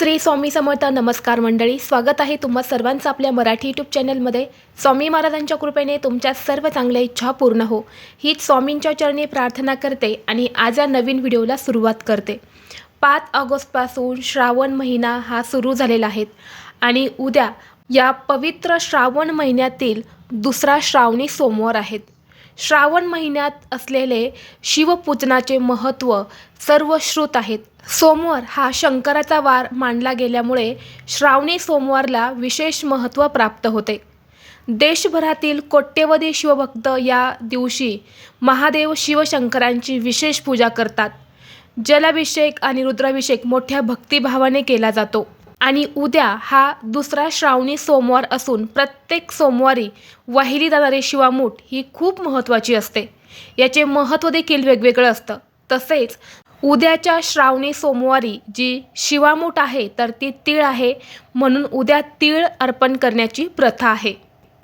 श्री स्वामी समर्थ नमस्कार मंडळी स्वागत आहे तुम्हा सर्वांचं आपल्या मराठी यूट्यूब चॅनलमध्ये. स्वामी महाराजांच्या कृपेने तुमच्या सर्व चांगल्या इच्छा पूर्ण हो. हीच स्वामींच्या चरणी प्रार्थना करते आणि आज या नवीन व्हिडिओला सुरुवात करते. पाच ऑगस्टपासून श्रावण महिना हा सुरू झालेला आहे आणि उद्या या पवित्र श्रावण महिन्यातील दुसरा श्रावणी सोमवार आहेत श्रावण महिन्यात असलेले शिवपूजनाचे महत्त्व सर्व श्रुत आहेत. सोमवार हा शंकराचा वार मानला गेल्यामुळे श्रावणी सोमवारला विशेष महत्त्व प्राप्त होते. देशभरातील कोट्यवधी शिवभक्त या दिवशी महादेव शिवशंकरांची विशेष पूजा करतात. जलाभिषेक आणि रुद्राभिषेक मोठ्या भक्तिभावाने केला जातो. आणि उद्या हा दुसरा श्रावणी सोमवार असून प्रत्येक सोमवारी वाहिली जाणारी शिवामूठ ही खूप महत्त्वाची असते. याचे महत्त्व देखील वेगवेगळं असतं. तसेच उद्याच्या श्रावणी सोमवारी जी शिवामूठ आहे तर ती तीळ आहे म्हणून उद्या तीळ अर्पण करण्याची प्रथा आहे.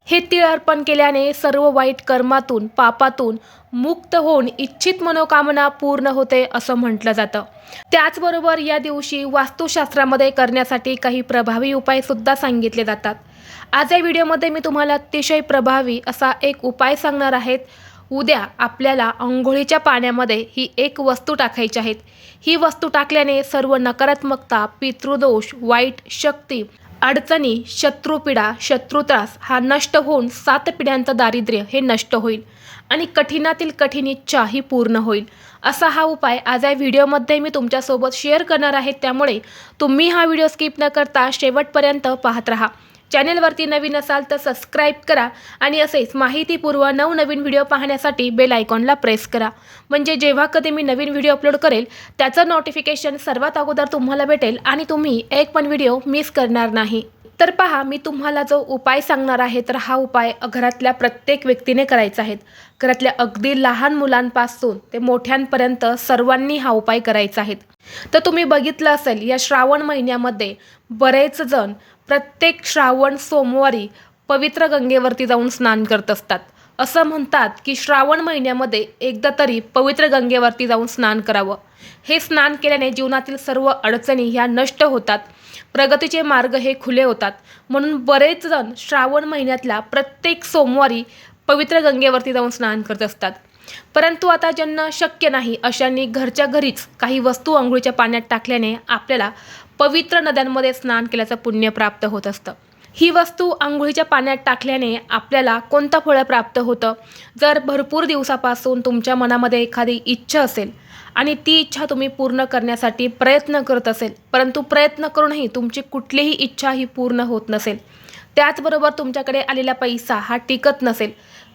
हे तीळ अर्पण केल्याने सर्व वाईट कर्मातून पापातून मुक्त होऊन इच्छित मनोकामना पूर्ण होते असं म्हटलं जातं. त्याचबरोबर या दिवशी वास्तुशास्त्रामध्ये करण्यासाठी काही प्रभावी उपायसुद्धा सांगितले जातात. आज या व्हिडिओमध्ये मी तुम्हाला अतिशय प्रभावी असा एक उपाय सांगणार आहेत. उद्या आपल्याला आंघोळीच्या पाण्यामध्ये ही एक वस्तू टाकायची आहेत. ही वस्तू टाकल्याने सर्व नकारात्मकता पितृदोष वाईट शक्ती अडचणी शत्रुपीडा शत्रुत्रास हा नष्ट होऊन सात पिढ्यांचं दारिद्र्य हे नष्ट होईल आणि कठीणातील कठीण इच्छा ही पूर्ण होईल. असा हा उपाय आज या व्हिडिओमध्ये मी तुमच्यासोबत शेअर करणार आहे. त्यामुळे तुम्ही हा व्हिडिओ स्किप न करता शेवटपर्यंत पाहत राहा. चॅनेलवरती नवीन असाल तर सबस्क्राईब करा आणि असेच माहितीपूर्व नवनवीन व्हिडिओ पाहण्यासाठी बेल आयकॉनला प्रेस करा. म्हणजे जेव्हा कधी मी नवीन व्हिडिओ अपलोड करेल त्याचं नोटिफिकेशन सर्वात अगोदर तुम्हाला भेटेल आणि तुम्ही एक पण व्हिडिओ मिस करणार नाही. तर पहा मी तुम्हाला जो उपाय सांगणार आहे तर हा उपाय घरातल्या प्रत्येक व्यक्तीने करायचा आहे. घरातल्या अगदी लहान मुलांपासून ते मोठ्यांपर्यंत सर्वांनी हा उपाय करायचा आहे. तर तुम्ही बघितलं असेल या श्रावण महिन्यामध्ये बरेच जण प्रत्येक श्रावण सोमवारी पवित्र गंगेवरती जाऊन स्नान करत असतात. असं म्हणतात की श्रावण महिन्यामध्ये एकदा तरी पवित्र गंगेवरती जाऊन स्नान करावं. हे स्नान केल्याने जीवनातील सर्व अडचणी ह्या नष्ट होतात. प्रगतीचे मार्ग हे खुले होतात. म्हणून बरेच जण श्रावण महिन्यातल्या प्रत्येक सोमवारी पवित्र गंगेवरती जाऊन स्नान करत असतात. परंतु आता ज्यांना शक्य नाही अशांनी घरच्या घरीच काही वस्तू आंघोळीच्या पाण्यात टाकल्याने आपल्याला पवित्र नद्यांमध्ये स्नान केल्याचं पुण्य प्राप्त होत असतं. ही वस्तू आंघोळीच्या पाण्यात टाकल्याने आपल्याला कोणतं फळं प्राप्त होतं? जर भरपूर दिवसापासून तुमच्या मनामध्ये एखादी इच्छा असेल आणि ती इच्छा तुम्ही पूर्ण करण्यासाठी प्रयत्न करत असेल परंतु प्रयत्न करूनही तुमची कुठलीही इच्छा ही पूर्ण होत नसेल त्याचबरोबर तुमच्याकडे आलेला पैसा हा टिकत नसेल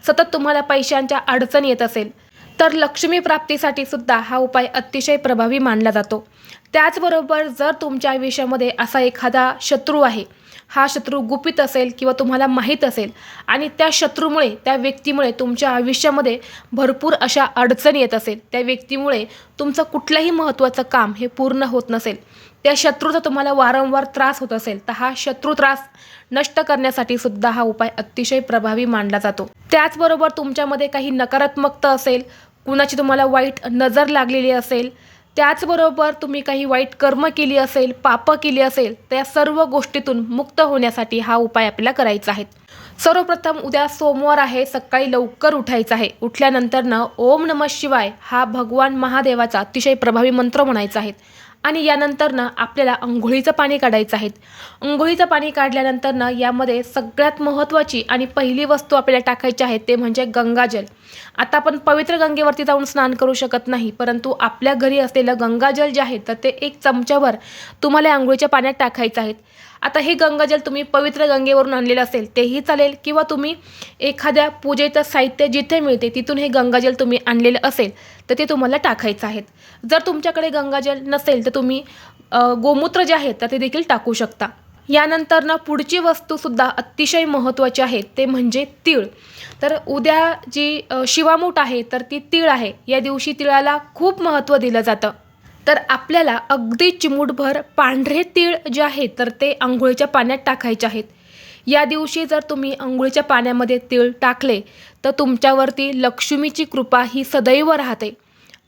सतत तुम्हाला पैशांच्या अडचण येत असेल तर लक्ष्मी प्राप्तीसाठी सुद्धा हा उपाय अतिशय प्रभावी मानला जातो. त्याचबरोबर जर तुमच्या आयुष्यामध्ये असा एखादा शत्रू आहे हा शत्रू गुपित असेल किंवा तुम्हाला माहीत असेल आणि त्या शत्रूमुळे त्या व्यक्तीमुळे तुमच्या आयुष्यामध्ये भरपूर अशा अडचणी येत असेल त्या व्यक्तीमुळे तुमचं कुठलंही महत्त्वाचं काम हे पूर्ण होत नसेल त्या शत्रूचा तुम्हाला वारंवार त्रास होत असेल तर हा शत्रू त्रास नष्ट करण्यासाठी सुद्धा हा उपाय अतिशय प्रभावी मानला जातो. त्याचबरोबर तुमच्यामध्ये काही नकारात्मकता असेल कुणाची तुम्हाला वाईट नजर लागलेली असेल त्याचबरोबर तुम्ही काही वाईट कर्म केली असेल पापं केली असेल तर या सर्व गोष्टीतून मुक्त होण्यासाठी हा उपाय आपल्याला करायचा आहे. सर्वप्रथम उद्या सोमवार आहे सकाळी लवकर उठायचं आहे. उठल्यानंतरनं ओम नम शिवाय हा भगवान महादेवाचा अतिशय प्रभावी मंत्र म्हणायचा आहे. आणि यानंतरनं आपल्याला अंघोळीचं पाणी काढायचं आहे. अंघोळीचं पाणी काढल्यानंतरनं यामध्ये सगळ्यात महत्त्वाची आणि पहिली वस्तू आपल्याला टाकायची आहे ते म्हणजे गंगाजल आता आपण पवित्र गंगेवरती जाऊन स्नान करू शकत नाही परंतु आपल्या घरी असलेलं गंगाजल जे आहे तर ते एक चमच्याभर तुम्हाला आंघोळीच्या पाण्यात टाकायचं आहे. आता हे गंगाजल तुम्ही पवित्र गंगेवरून आणलेलं असेल तेही चालेल. किंवा तुम्ही एखाद्या पूजेचं साहित्य जिथे मिळते तिथून हे गंगाजल तुम्ही आणलेलं असेल तर ते तुम्हाला टाकायचं आहे जर तुमच्याकडे गंगाजल नसेल तर तुम्ही गोमूत्र जे आहे तर ते देखील टाकू शकता. यानंतरनं पुढची वस्तूसुद्धा अतिशय महत्त्वाची आहे ते म्हणजे तीळ. तर उद्या जी शिवामूठ आहे तर ती तीळ आहे. या दिवशी तिळाला खूप महत्त्व दिलं जातं. तर आपल्याला अगदी चिमूटभर पांढरे तीळ जे आहे तर ते आंघोळीच्या पाण्यात टाकायचे आहेत. या दिवशी जर तुम्ही आंघोळीच्या पाण्यामध्ये तीळ टाकले तर तुमच्यावरती लक्ष्मीची कृपा ही सदैव राहते.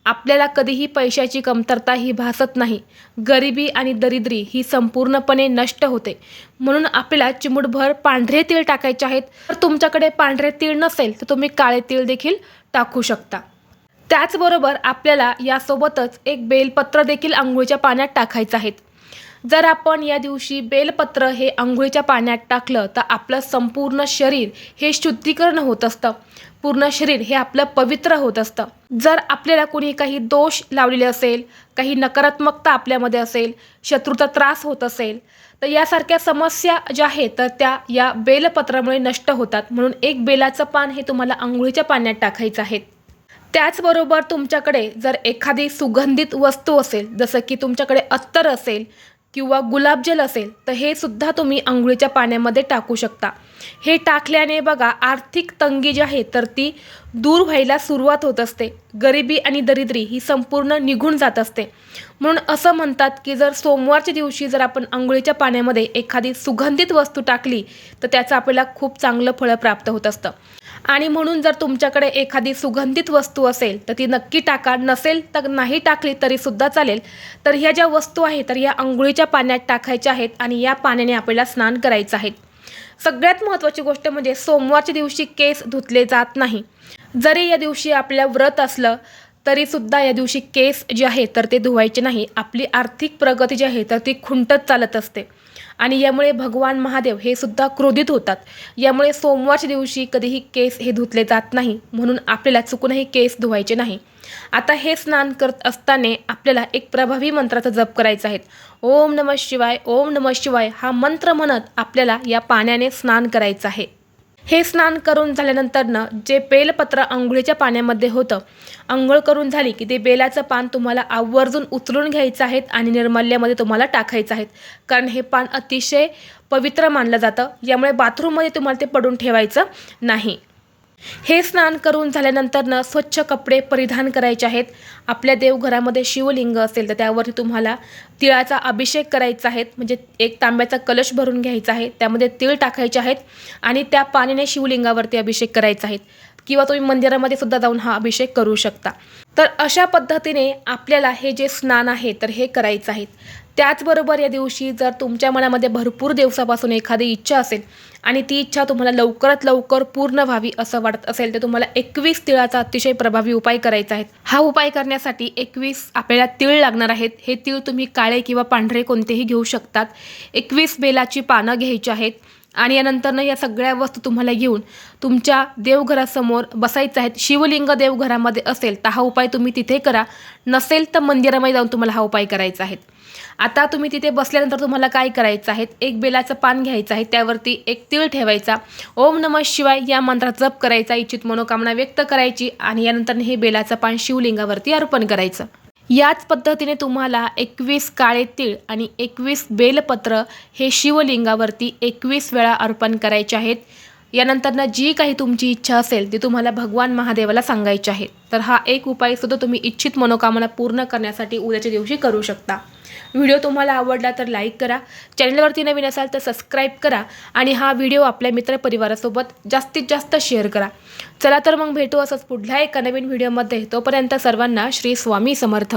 आपल्याला कधीही पैशाची कमतरता ही भासत नाही. गरिबी आणि दरिद्री ही संपूर्णपणे नष्ट होते. म्हणून आपल्याला चिमूटभर पांढरे तीळ टाकायचे आहेत. तर तुमच्याकडे पांढरे तीळ नसेल तर तुम्ही काळे तीळ देखील टाकू शकता. त्याचबरोबर आपल्याला यासोबतच एक बेलपत्र देखील आंघोळीच्या पाण्यात टाकायचं आहेत जर आपण या दिवशी बेलपत्र हे आंघोळीच्या पाण्यात टाकलं तर आपलं संपूर्ण शरीर हे शुद्धीकरण होत असतं. पूर्ण शरीर हे आपलं पवित्र होत असतं. जर आपल्याला कोणी काही दोष लावलेले असेल काही नकारात्मकता आपल्यामध्ये असेल शत्रूचा त्रास होत असेल तर यासारख्या समस्या ज्या आहेत तर त्या या बेलपत्रामुळे नष्ट होतात. म्हणून एक बेलाचं पान हे तुम्हाला आंघोळीच्या पाण्यात टाकायचं आहे. त्याचबरोबर तुमच्याकडे जर एखादी सुगंधित वस्तू असेल जसं की तुमच्याकडे अत्तर असेल किंवा गुलाबजल असेल तर हे सुद्धा तुम्ही आंघोळीच्या पाण्यामध्ये टाकू शकता. हे टाकल्याने बघा आर्थिक तंगी जी आहे तर ती दूर व्हायला सुरुवात होत असते. गरिबी आणि दरिद्री ही संपूर्ण निघून जात असते. म्हणून असं म्हणतात की जर सोमवारच्या दिवशी जर आपण आंघोळीच्या पाण्यामध्ये एखादी सुगंधित वस्तू टाकली तर त्याचं आपल्याला खूप चांगलं फळं प्राप्त होत असतं. आणि म्हणून जर तुमच्याकडे एखादी सुगंधित वस्तू असेल तर ती नक्की टाका. नसेल तर नाही टाकली तरी सुद्धा चालेल. तर ह्या ज्या वस्तू आहेत तर या आंघोळीच्या पाण्यात टाकायच्या आहेत आणि या पाण्याने आपल्याला स्नान करायचं आहे. सगळ्यात महत्त्वाची गोष्ट म्हणजे सोमवारच्या दिवशी केस धुतले जात नाही. जरी या दिवशी आपल्या व्रत असलं तरीसुद्धा या दिवशी केस जे आहे तर ते धुवायचे नाही. आपली आर्थिक प्रगती जी आहे तर ती खुंटत चालत असते. आणि यामुळे भगवान महादेव हे सुद्धा क्रोधित होतात. यामुळे सोमवारच्या दिवशी कधीही केस हे धुतले जात नाही म्हणून आपल्याला चुकूनही केस धुवायचे नाही. आता हे स्नान करत असताना आपल्याला एक प्रभावी मंत्राचा जप करायचा आहे. ओम नम शिवाय ओम नम शिवाय हा मंत्र म्हणत आपल्याला या पाण्याने स्नान करायचं आहे. हे स्नान करून झाल्यानंतरनं जे बेलपत्र आंघोळीच्या पाण्यामध्ये होतं आंघोळ करून झाली की ते बेलाचं पान तुम्हाला आवर्जून उचलून घ्यायचं आहेत आणि निर्मल्यामध्ये तुम्हाला टाकायचं आहेत. कारण हे पान अतिशय पवित्र मानलं जातं. यामुळे बाथरूममध्ये तुम्हाला ते पडून ठेवायचं नाही. हे स्नान करून झाल्यानंतरनं स्वच्छ कपडे परिधान करायचे आहेत. आपल्या देवघरामध्ये शिवलिंग असेल तर त्यावरती तुम्हाला तिळाचा अभिषेक करायचा आहे. म्हणजे एक तांब्याचा कलश भरून घ्यायचा आहे. त्यामध्ये तिळ टाकायचे आहेत आणि त्या पाण्याने शिवलिंगावरती अभिषेक करायचा आहे. किंवा तुम्ही मंदिरामध्ये सुद्धा जाऊन हा अभिषेक करू शकता. तर अशा पद्धतीने आपल्याला हे जे स्नान आहे तर हे करायचं आहे. त्याचबरोबर या दिवशी जर तुमच्या मनामध्ये भरपूर दिवसापासून एखादी इच्छा असेल आणि ती इच्छा तुम्हाला लवकरात लवकर पूर्ण व्हावी असं वाटत असेल तर तुम्हाला एकवीस तिळाचा अतिशय प्रभावी उपाय करायचा आहे. हा उपाय करण्यासाठी एकवीस आपल्याला तिळ लागणार आहेत. हे तिळ तुम्ही काळे किंवा पांढरे कोणतेही घेऊ शकतात. एकवीस बेलाची पानं घ्यायची आहेत. आणि यानंतरनं या सगळ्या वस्तू तुम्हाला घेऊन तुमच्या देवघरासमोर बसायचं आहेत. शिवलिंग देवघरामध्ये असेल तर हा उपाय तुम्ही तिथे करा. नसेल तर मंदिरामध्ये जाऊन तुम्हाला हा उपाय करायचा आहे. आता तुम्ही तिथे बसल्यानंतर तुम्हाला काय करायचं आहे? एक बेलाचं पान घ्यायचं आहे. त्यावरती एक तीळ ठेवायचा. ओम नम शिवाय या मंत्रात जप करायचा. इच्छित मनोकामना व्यक्त करायची आणि यानंतर हे बेलाचं पान शिवलिंगावरती अर्पण करायचं. याच पद्धतीने तुम्हाला एकवीस काळे तीळ आणि एकवीस बेलपत्र हे शिवलिंगावरती एकवीस वेळा अर्पण करायचे आहेत. यानंतरनं जी काही तुमची इच्छा असेल ती तुम्हाला भगवान महादेवाला सांगायची आहे. तर हा एक उपाय सुद्धा तुम्ही इच्छित मनोकामना पूर्ण करण्यासाठी उद्याच्या दिवशी करू शकता. व्हिडिओ तुम्हाला आवडला तर लाईक करा चॅनलवरती नवीन असाल तर सबस्क्राईब करा आणि हा व्हिडिओ आपल्या मित्रपरिवारासोबत जास्तीत जास्त शेअर करा. चला तर मग भेटू असंच पुढल्या एका नवीन व्हिडिओमध्ये. तोपर्यंत सर्वांना श्री स्वामी समर्थ.